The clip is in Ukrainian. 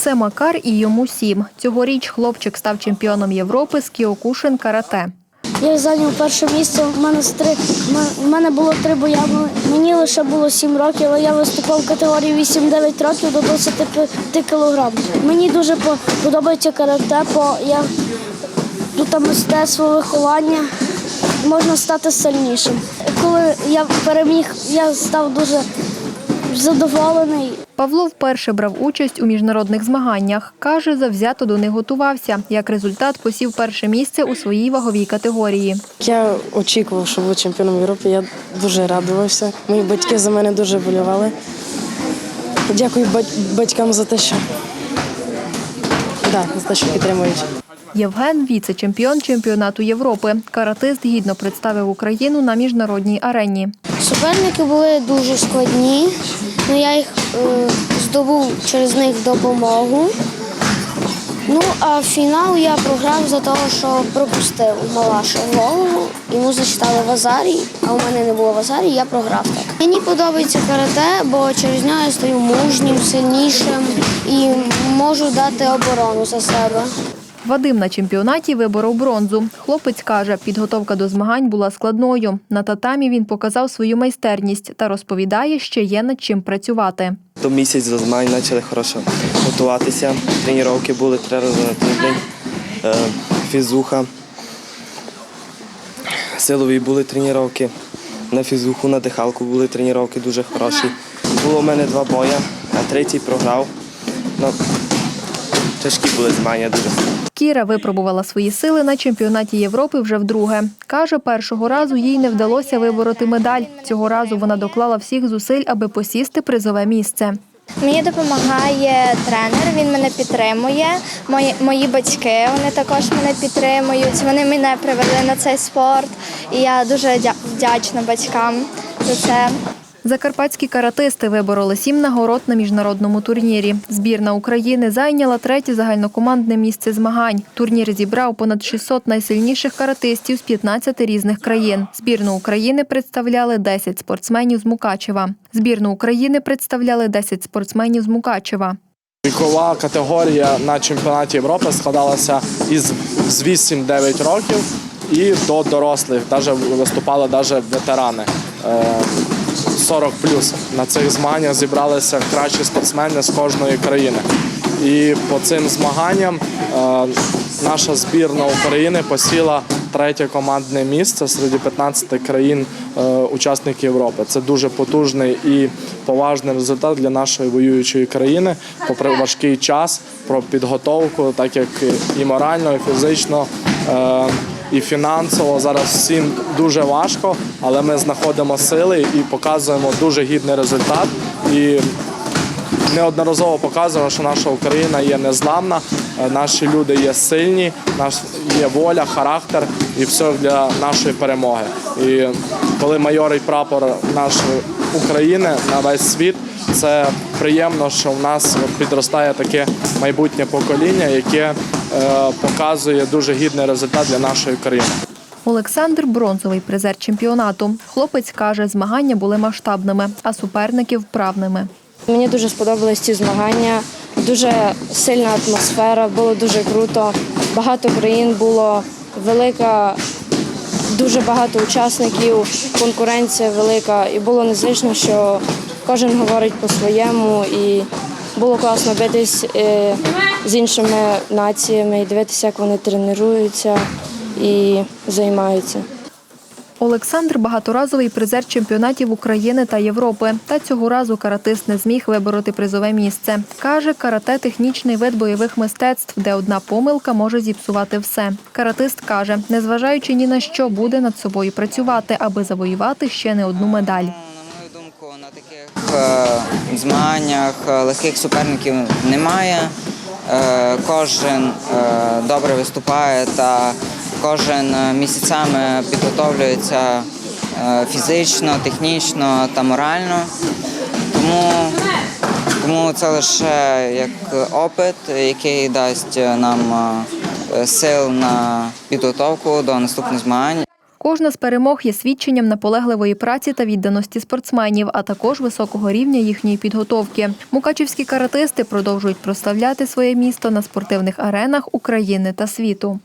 Це Макар і йому сім. Цьогоріч хлопчик став чемпіоном Європи з Кіокушин карате. Я зайняв перше місце. У мене три в мене було три боя. Мені лише було 7 років, але я виступав в категорії 8-9 років до 25 кг. Мені дуже подобається карате, бо я тут мистецтво виховання можна стати сильнішим. Коли я переміг, я став дуже задоволений. Павло вперше брав участь у міжнародних змаганнях. Каже, завзято до них готувався. Як результат, посів перше місце у своїй ваговій категорії. Я очікував, що буду чемпіоном Європи. Я дуже радувався. Мої батьки за мене дуже болювали. Дякую батькам за те, що да, за те, що підтримують. Євген віце-чемпіон чемпіонату Європи. Каратист гідно представив Україну на міжнародній арені. Суперники були дуже складні, але я їх е, здобув через них допомогу. Ну, а фінал я програв за того, що пропустив Малаша голову. Йому зачитали в а у мене не було в я програв так. Мені подобається карате, бо через нього я стаю мужнім, сильнішим і можу дати оборону за себе. Вадим на чемпіонаті виборов бронзу. Хлопець каже, підготовка до змагань була складною. На татамі він показав свою майстерність та розповідає, що є над чим працювати. До місяць до змагань почали хорошо готуватися. Тренування були три рази на тиждень. Е, Фізуха. Силові були тренування. На фізуху, на дихалку були тренування дуже хороші. Було у мене два бої, а третій програв. Тяжкі були змагання дуже. Кіра випробувала свої сили на чемпіонаті Європи вже вдруге. Каже, першого разу їй не вдалося вибороти медаль. Цього разу вона доклала всіх зусиль, аби посісти призове місце. Мені допомагає тренер, він мене підтримує. Мої, мої батьки вони також мене підтримують. Вони мене привели на цей спорт, і я дуже вдячна батькам за це. Закарпатські каратисти вибороли сім нагород на міжнародному турнірі. Збірна України зайняла третє загальнокомандне місце змагань. Турнір зібрав понад 600 найсильніших каратистів з 15 різних країн. Збірну України представляли 10 спортсменів з Мукачева. Збірну України представляли 10 спортсменів з Мукачева. Вікова категорія на чемпіонаті Європи складалася із з 8-9 років і до дорослих. Даже виступали даже ветерани. Е, 40 На цих змаганнях зібралися кращі спортсмени з кожної країни. І по цим змаганням е, наша збірна України посіла третє командне місце серед 15 країн е, Європи. Це дуже потужний і поважний результат для нашої воюючої країни, попри важкий час про підготовку, так як і морально, і фізично. І фінансово зараз всім дуже важко, але ми знаходимо сили і показуємо дуже гідний результат. І неодноразово показуємо, що наша Україна є незламна, е, наші люди є сильні, наш є воля, характер і все для нашої перемоги. І коли майорить прапор нашої України на весь світ, це приємно, що в нас підростає таке майбутнє покоління, яке показує дуже гідний результат для нашої країни. Олександр бронзовий призер чемпіонату. Хлопець каже, змагання були масштабними, а суперники вправними. Мені дуже сподобались ці змагання. Дуже сильна атмосфера, було дуже круто. Багато країн було велика, дуже багато учасників, конкуренція велика. І було незвично, що кожен говорить по-своєму. І було класно битись е, з іншими націями і дивитися, як вони тренуються і займаються. Олександр багаторазовий призер чемпіонатів України та Європи. Та цього разу каратист не зміг вибороти призове місце. Каже, карате технічний вид бойових мистецтв, де одна помилка може зіпсувати все. Каратист каже, незважаючи ні на що, буде над собою працювати, аби завоювати ще не одну медаль. Змаганнях е, легких суперників немає. Е, кожен е, добре виступає та кожен е, місяцями підготовлюється е, фізично, технічно та морально. Тому, тому це лише як опит, який дасть нам е, сил на підготовку до наступних змагань. Кожна з перемог є свідченням наполегливої праці та відданості спортсменів, а також високого рівня їхньої підготовки. Мукачівські каратисти продовжують прославляти своє місто на спортивних аренах України та світу.